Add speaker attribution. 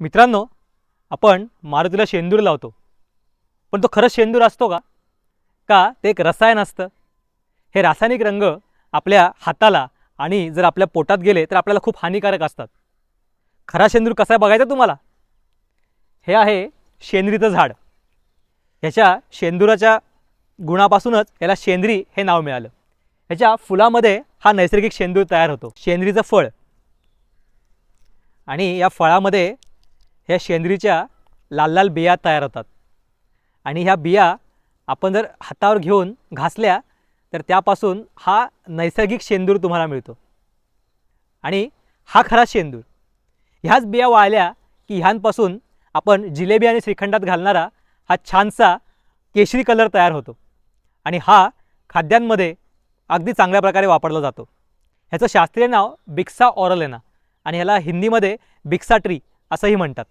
Speaker 1: मित्रांनो आपण मारुतीला शेंदूर लावतो. पण तो खरंच शेंदूर असतो का? का ते एक रसायन असतं? हे रासायनिक रंग आपल्या हाताला आणि जर आपल्या पोटात गेले तर आपल्याला खूप हानिकारक असतात. खरा शेंदूर कसा आहे बघायचा तुम्हाला? हे आहे शेंद्रीचं झाड. ह्याच्या शेंदुराच्या गुणापासूनच याला शेंद्री हे नाव मिळालं. ह्याच्या फुलामध्ये हा नैसर्गिक शेंदूर तयार होतो. शेंद्रीचं फळ. आणि या फळामध्ये ह्या शेंद्रीच्या लाल लाल बिया तयार होतात. आणि ह्या बिया आपण जर हातावर घेऊन घासल्या तर त्यापासून हा नैसर्गिक शेंदूर तुम्हाला मिळतो. आणि हा खरा शेंदूर. ह्याच बिया वाळल्या की ह्यांपासून आपण जिलेबी आणि श्रीखंडात घालणारा हा छानसा केशरी कलर तयार होतो. आणि हा खाद्यांमध्ये अगदी चांगल्या प्रकारे वापरला जातो. ह्याचं शास्त्रीय नाव बिक्सा ऑरलेना आणि ह्याला हिंदीमध्ये बिक्सा ट्री असंही म्हणतात.